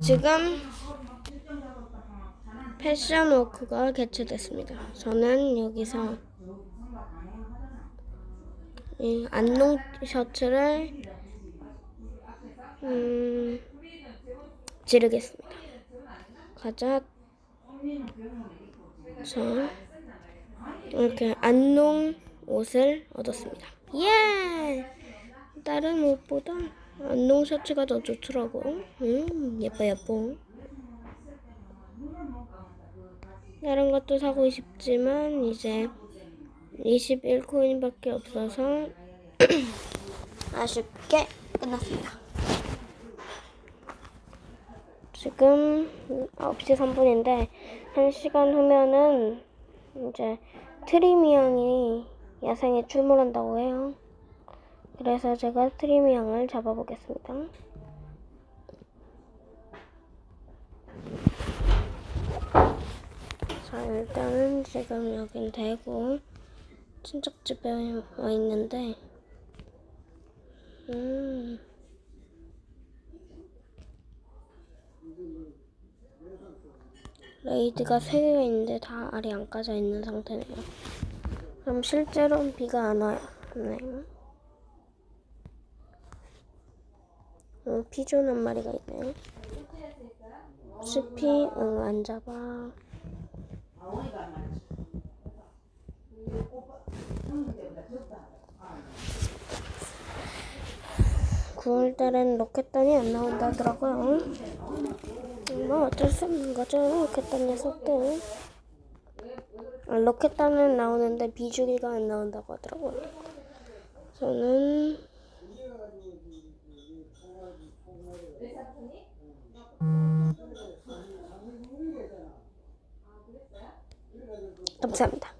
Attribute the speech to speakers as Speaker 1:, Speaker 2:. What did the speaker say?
Speaker 1: 지금 패션 워크가 개최됐습니다. 저는 여기서 이 안농 셔츠를 음, 지르겠습니다. 가자. 자, 이렇게 안농 옷을 얻었습니다. 예! 다른 옷보다 안농 셔츠가 더 좋더라고. 음, 예뻐, 예뻐. 다른 것도 사고 싶지만, 이제 21코인밖에 없어서 아쉽게 끝났습니다. 지금 9시 3분인데, 1시간 후면은 이제 트리미 양이 야생에 출몰한다고 해요. 그래서 제가 트리미 양을 잡아보겠습니다. 자, 일단은 지금 여긴 대구 친척집에 와 있는데, 음, 레이드가 3개가 있는데 다 알이 안 까져 있는 상태네요. 그럼 실제로는 비가 안 와요. 네. 어, 피존 한 마리가 있네요. 스피, 응, 안 잡아. 9월달엔 로켓단이 안 나온다 하더라고요. 뭐 어쩔 수 없는 거죠. 로켓단 녀석들. 아, 로켓단은 나오는데 비주기가 안 나온다고 하더라고요. 저는 감사합니다.